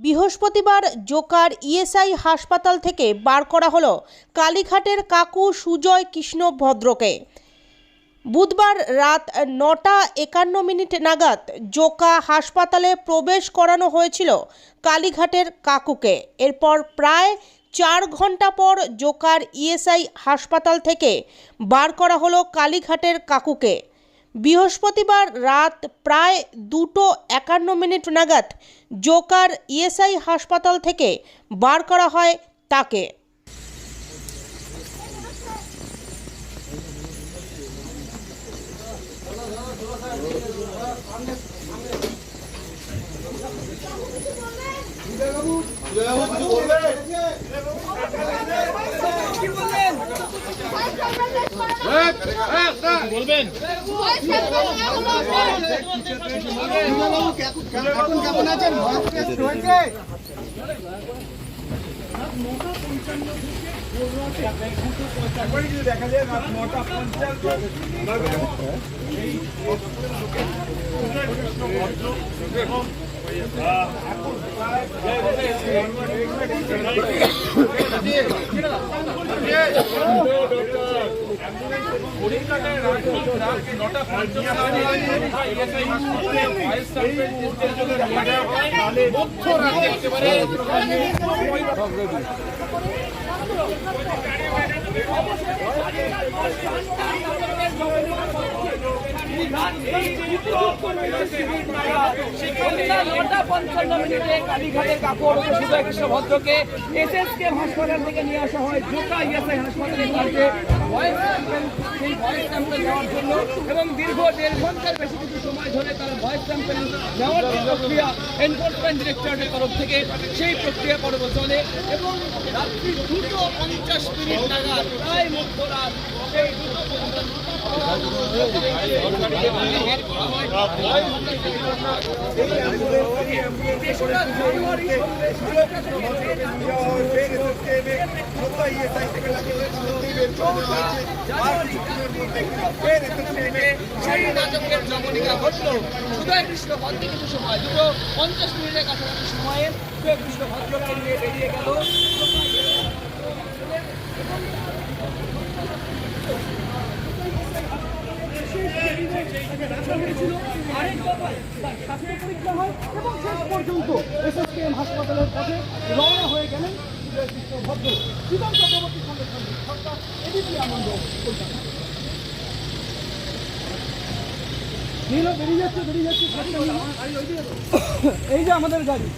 বৃহস্পতিবার Joker ESI হাসপাতাল থেকে বার করা হলো কালীঘাটের কাকু সুজয় কৃষ্ণ ভদ্রকে। বুধবার রাত নটা একান্ন মিনিট নাগাদ জোকা হাসপাতালে প্রবেশ করানো হয়েছিল কালীঘাটের কাকুকে। এরপর প্রায় চার ঘণ্টা পর জোকার ইএসআই হাসপাতাল থেকে বার করা হলো কালীঘাটের কাকুকে। বৃহস্পতিবার রাত প্রায় দুটো একান্ন মিনিট নাগাদ জোকার ইএসআই হাসপাতাল থেকে বার করা হয় তাকে। বলবেন এখন কেমন আছেন দেখা যায় রাত নটা পঞ্চাশ নটা পঞ্চাশ ইএসআই হাসপাতালে ভয়েস স্যাম্পেল টেস্টের জন্য নিয়ে যাওয়া হয় মধ্যরাতে একেবারে নটা হাসপাতাল থেকে নিয়ে আসা হয় জোকা ইএসআই হাসপাতালে নেওয়ার জন্য এবং দীর্ঘ দেড় সময় ধরে তার ভয়েস স্যাম্পেল নেওয়ার যে প্রক্রিয়া এনফোর্সমেন্ট তরফ থেকে সেই প্রক্রিয়া পর্ব চলে এবং রাত্রি দুটো পঞ্চাশ মিনিট নাগাদ, প্রায় মধ্যরাত জবনিকা ঘটল সুদয় কৃষ্ণ ভদ্র কিছু সময় দুটো পঞ্চাশ মিনিটের কৃষ্ণ ভদ্রকে নিয়ে বেরিয়ে গেল রাখা হয়েছিল হয় এবং শেষ পর্যন্ত এসএসকেএম হাসপাতালের রওনা হয়ে গেলেন চক্রবর্তীর সঙ্গে সরকার আনন্দ এই যে আমাদের গাড়ি।